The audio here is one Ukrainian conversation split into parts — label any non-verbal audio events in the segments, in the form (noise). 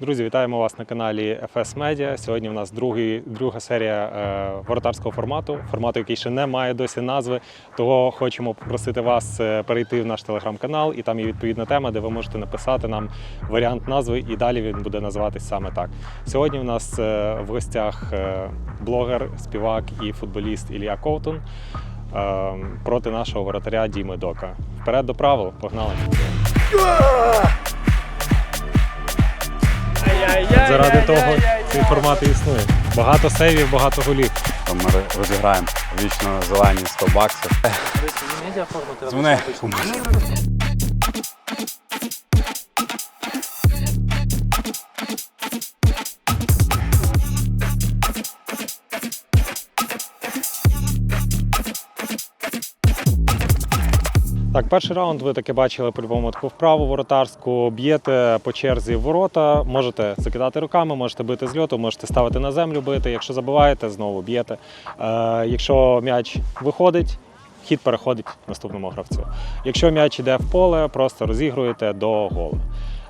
Друзі, вітаємо вас на каналі FS Media. Сьогодні у нас другий, друга серія е, воротарського формату, формату, який ще не має досі назви. Того хочемо попросити вас е, перейти в наш телеграм-канал, і там є відповідна тема, де ви можете написати нам варіант назви, і далі він буде називатись саме так. Сьогодні у нас е, в гостях е, блогер, співак і футболіст Ілля Ковтун е, проти нашого воротаря Діми Дока. Вперед до правил, погнали! Заради того цей формат і існує. Багато сейвів, багато голів. Ми розіграємо вічно зелені 100 баксів. Дзвони. Так, перший раунд ви таки бачили по-любому таку вправу воротарську. Б'єте по черзі ворота, можете закидати руками, можете бити з льоту, можете ставити на землю бити. Якщо забиваєте, знову б'єте. Е, якщо м'яч виходить, хід переходить наступному гравцю. Якщо м'яч йде в поле, просто розігруєте до голу.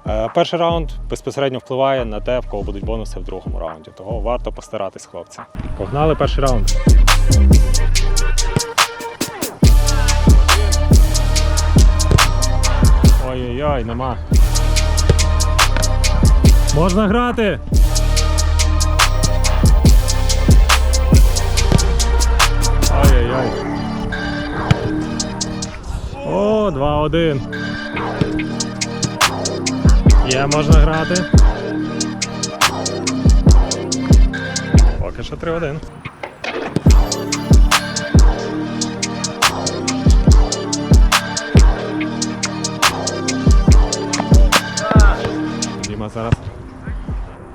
Е, перший раунд безпосередньо впливає на те, в кого будуть бонуси в другому раунді. Того варто постаратись, хлопці. Погнали перший раунд. Ой-ой-ой, нема. Можна грати. Ой-ой-ой. О, 2-1. Є, можна грати. Поки що 3-1. Діма зараз.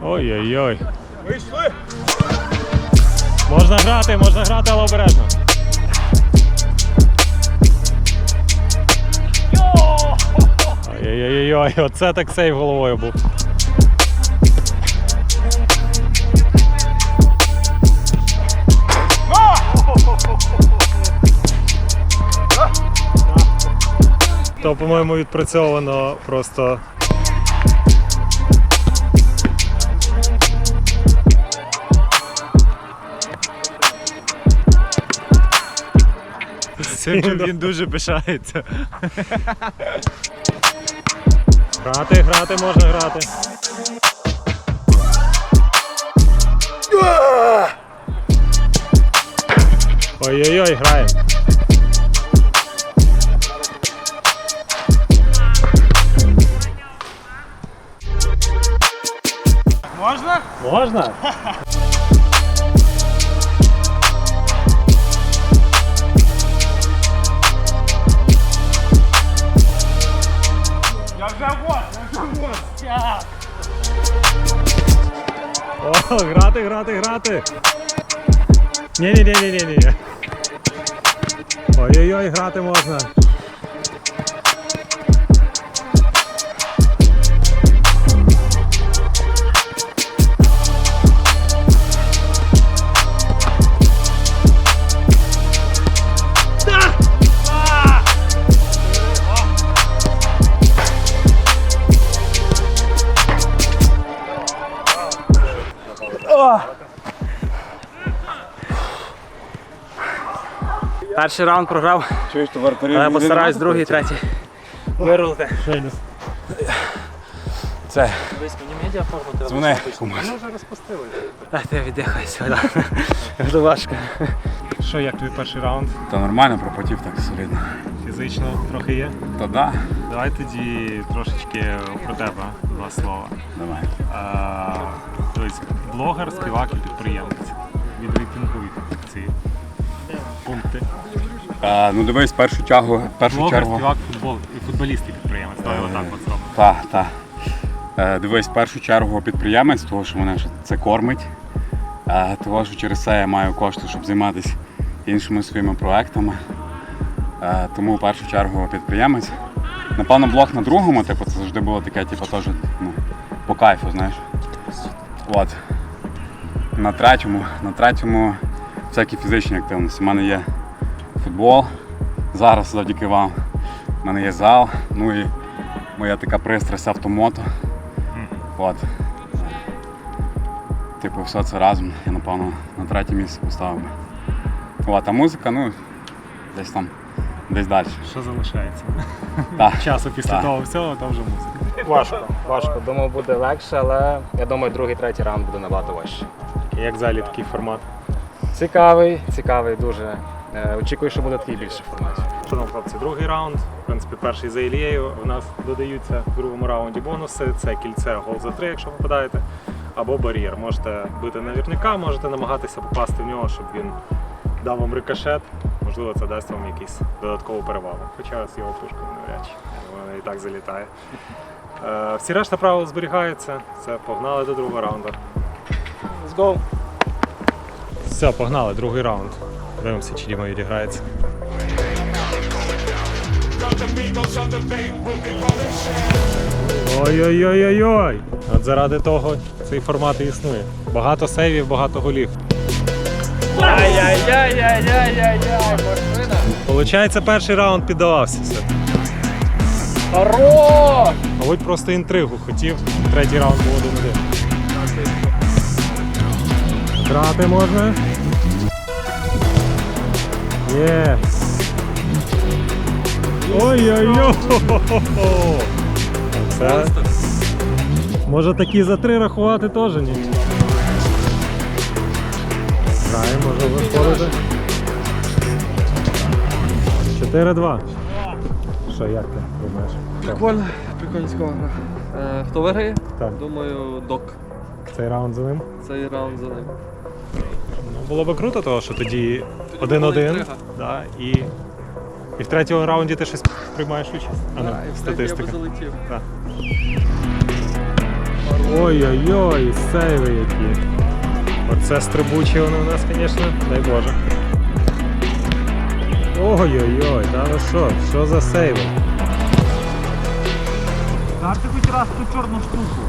Ой-ой-ой. Вийшли! Можна грати, можна грати, але обережно. Ой-ой-ой, оце так сейв головою був. То, по-моєму, відпрацьовано просто Цим він дуже пишається. Грати, грати, можна грати. Ой-ой-ой, граємо. Можна? Можна? (laughs) грати, грати, грати. ні ні ні ні ні ні Ой-ой-ой, грати можна. Перший раунд програв, Чуєш, то вартарі? але постараюсь другий, третій. Вирулити. Це, Дивись, мені медіа форму треба. дзвони. Ми вже розпустили. Дайте я віддихаюся. Дуже важко. Що, як тобі перший раунд? Та нормально пропотів так солідно. Фізично трохи є. Та да. Давай тоді трошечки про тебе два слова. Давай. А, Тобто блогер, співак і підприємець. Відрейтингуй ці пункти. А, ну дивись, першу чергу, першу Блогер, чергу. співак, футбол і підприємець. Давай Е, отак от зробимо. Так, так. Е, дивись, в першу чергу підприємець, тому що мене це кормить. Е, того, що через це я маю кошти, щоб займатися іншими своїми проектами. Е, тому в першу чергу підприємець. Напевно, блог на другому, типу, це завжди було таке, типу, теж ну, по кайфу, знаєш. От. На третьому, на третьому всякі фізичні активності. У мене є футбол. Зараз завдяки вам. У мене є зал, ну і моя така пристрасть автомото. От. типу, все це разом, я напевно на третє місце поставив. От, а музика, ну, десь там, десь далі. Що залишається? Так. (laughs) Часу після Так. того всього, то вже музика. Важко, важко. Думав, буде легше, але я думаю, другий, третій раунд буде набагато важче. Як взагалі такий формат? Цікавий, цікавий, дуже. Е, Очікую, що буде такий більший формат. Там, хлопці, другий раунд. В принципі, перший за Ілією. У нас додаються в другому раунді бонуси. Це кільце гол за три, якщо попадаєте, або бар'єр. Можете бити навірника, можете намагатися попасти в нього, щоб він дав вам рикошет. Можливо, це дасть вам якусь додаткову перевагу. Хоча з його пушкою навряд чи вона і так залітає. Е, Всі решта правил зберігаються. Це погнали до другого раунду. Let's go. Все, погнали, другий раунд. Дивимося, чи Діма відіграється. Ой-ой-ой-ой-ой! От заради того цей формат і існує. Багато сейвів, багато голів. Ай-яй-яй-яй-яй-яй-яй, машина. Получається, перший раунд піддавався все. Хорош! Мабуть, просто інтригу хотів. Третій раунд був один-один. Грати можна. Є. Ой-ой-ой! Це... Може такі за три рахувати теж ні. Граємо, може виходити. 4-2. Що, як ти думаєш? Прикольно, прикольно цікава хто виграє? Так. Думаю, док. Цей раунд за ним. Цей раунд за ним. Ну, було би круто, того, що тоді один-один. Да, і, і в третьому раунді ти щось приймаєш участь. А не Да, і в третій я би залетів. Так. Ой-ой-ой, сейви які. Оце стрибучі вони у нас, звісно, дай Боже. Ой-ой-ой, та ну що, що за сейви? Дarte хоч раз ту чорну штуку.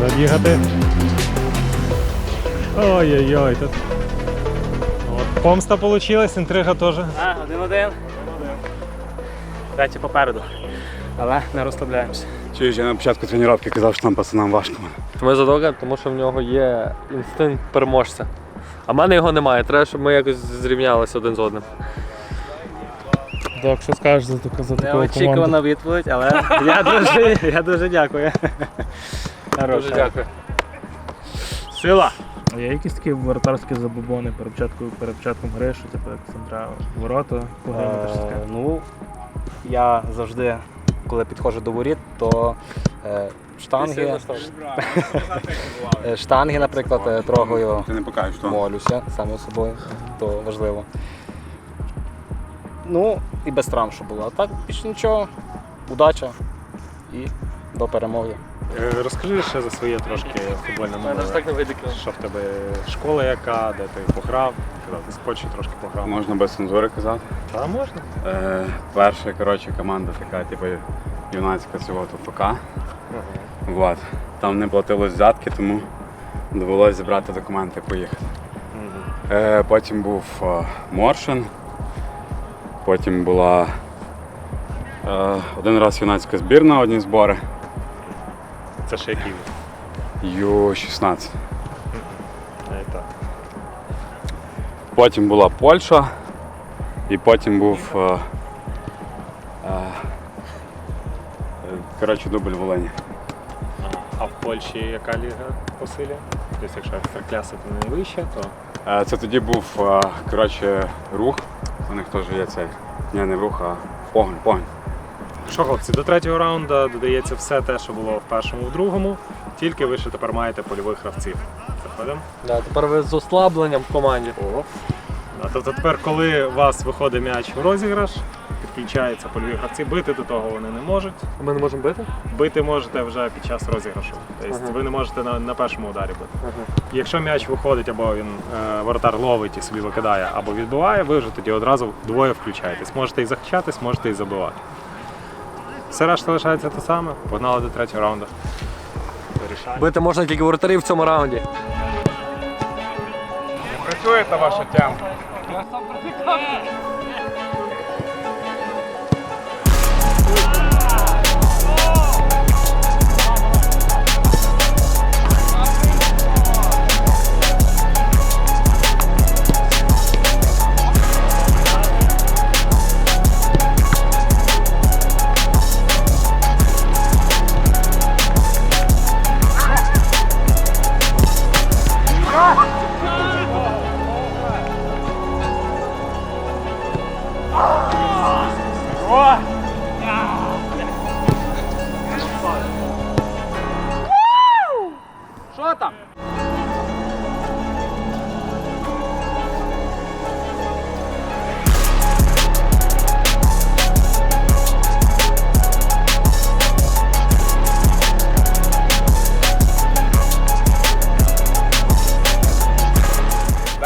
Можна бігати. Ой-ой-ой, тут. От помста получилась, інтрига теж. А, один-один. Третій попереду. Але не розслабляємося. Чуєш, я на початку тренування казав, що там пацанам важко. Ми за дока, тому що в нього є інстинкт переможця. А в мене його немає. Треба, щоб ми якось зрівнялися один з одним. Так, що скажеш за, таку- за таку? Неочікувана відповідь, але я дуже, я дуже дякую. Дуже дякую. Сила! А є якісь такі воротарські забобони перед початком, перед початком гри, що типу як треба ворота? Е, Ну, я завжди, коли підходжу до воріт, то е, штанги, (laughs) е, штанги, наприклад, е, трогаю, Ти не покажеш, молюся саме собою, то важливо. Ну, і без травм, що було. А так більше нічого, удача і до перемоги. Е, Розкажи ще за своє трошки футбольне минуле. так не вийде. Що в тебе школа яка, де ти пограв, казав, ти скотчі трошки пограв. Можна без цензури казати. Та можна. Е, перша коротше, команда така, типу, юнацька цього ФК. Вот. Там не платилось взятки, тому довелося зібрати документи і поїхати. Е, потім був е, Моршин, потім була е, один раз юнацька збірна, одні збори, Це ще який. Ю-16. Навіть так. Потім була Польща, і потім був е, е, коротше, дубль в Волині. А в Польщі яка ліга по силі? Тобто, якщо екстракляса, то не вища, то Е, Це тоді був е, коротше, рух. У них теж є цей. Ні, не рух, а погонь, погонь. Що, хлопці, до третього раунду додається все те, що було в першому, в другому, тільки ви ще тепер маєте польових гравців. Заходимо. Да, тепер ви з ослабленням в команді. О. А тобто тепер, коли у вас виходить м'яч в розіграш, підключаються польові гравці, бити до того вони не можуть. Ми не можемо бити? Бити можете вже під час розіграшу. Тобто Ага. ви не можете на, на першому ударі бити. Ага. Якщо м'яч виходить, або він е, воротар ловить і собі викидає, або відбиває, ви вже тоді одразу двоє включаєтесь. Можете і захищатись, можете і забивати. Все решта лишається те саме. Погнали до третього раунду. Вирішаємо. Бити можна тільки воротарів в цьому раунді. Працює та ваша тема.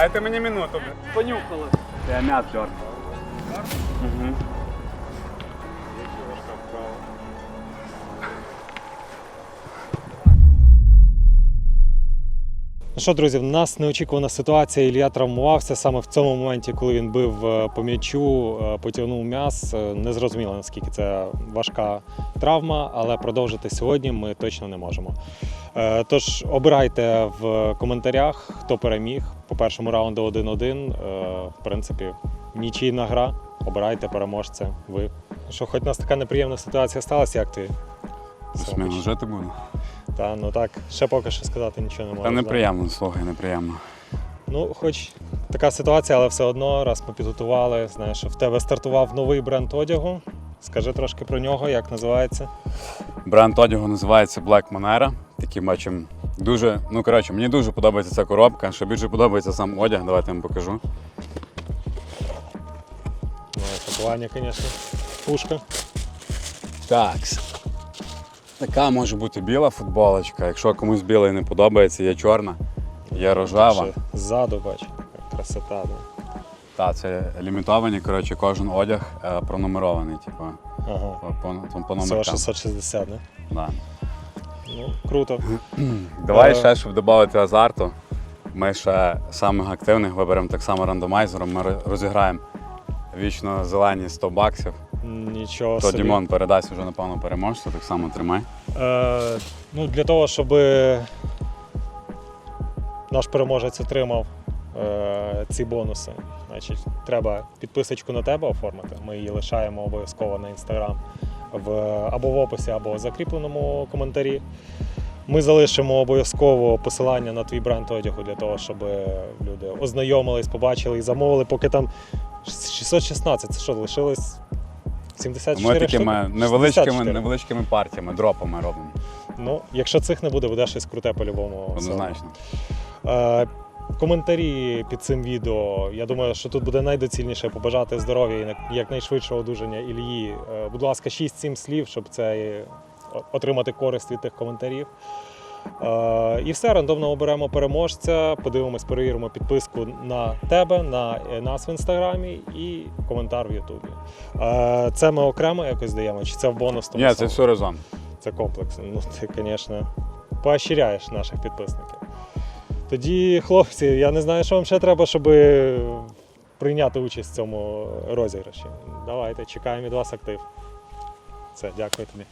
Дайте мені минуту. Понюхали. Я м'яс дьор. Ну що, друзі, в нас неочікувана ситуація. Ілля травмувався саме в цьому моменті, коли він бив е, по м'ячу, е, потягнув м'яс. Е, Не зрозуміло, наскільки це важка травма, але продовжити сьогодні ми точно не можемо. Тож обирайте в коментарях, хто переміг по першому раунду 1-1. Е, В принципі, нічийна гра. Обирайте переможця. Ви. Що, хоч у нас така неприємна ситуація сталася, як ти? Сміло жити буду. Та ну так, ще поки що сказати нічого не можу. Та неприємно, слухай, неприємно. Ну, хоч така ситуація, але все одно, раз ми підготували, знаєш, в тебе стартував новий бренд одягу. Скажи трошки про нього, як називається. Бренд одягу називається Black Monera. Такий бачимо. Дуже, ну коротше, мені дуже подобається ця коробка. Ще більше подобається сам одяг, давайте я вам покажу. Ну, пакування, звісно. Пушка. Так. Така може бути біла футболочка. Якщо комусь білий не подобається, є чорна, є рожева. Ззаду, бач, красота. Да. Так, це лімітовані, коротше, кожен одяг е, пронумерований, типу, Ага. по, по, по Всього 660, не? Да. Ну, круто. (clears throat) Давай Е. ще, щоб додати азарту. Ми ще самих активних виберемо так само рандомайзером. Ми роз- розіграємо вічно зелені 100 баксів. Нічого То собі. Дімон передасть вже, напевно, переможцю, так само тримай. Е, ну, для того, щоб наш переможець отримав е, ці бонуси, значить, треба підписочку на тебе оформити. Ми її лишаємо обов'язково на інстаграм в, або в описі, або в закріпленому коментарі. Ми залишимо обов'язково посилання на твій бренд одягу для того, щоб люди ознайомились, побачили і замовили, поки там 616, це що, лишилось 74 Ми такими штуки? невеличкими, 64. невеличкими партіями, дропами робимо. Ну, якщо цих не буде, буде щось круте по-любому. Однозначно. Е, коментарі під цим відео. Я думаю, що тут буде найдоцільніше побажати здоров'я і на- якнайшвидшого одужання Ільї. Е, будь ласка, 6-7 слів, щоб це е, отримати користь від тих коментарів. Е, і все, рандомно оберемо переможця, подивимось, перевіримо підписку на тебе, на е, нас в інстаграмі і коментар в Ютубі. Е, це ми окремо якось даємо, чи це в бонус? Ні, це все разом. Це комплекс. Ну, ти, звісно, поощряєш наших підписників. Тоді, хлопці, я не знаю, що вам ще треба, щоб прийняти участь в цьому розіграші. Давайте, чекаємо від вас актив. Все, дякую тобі.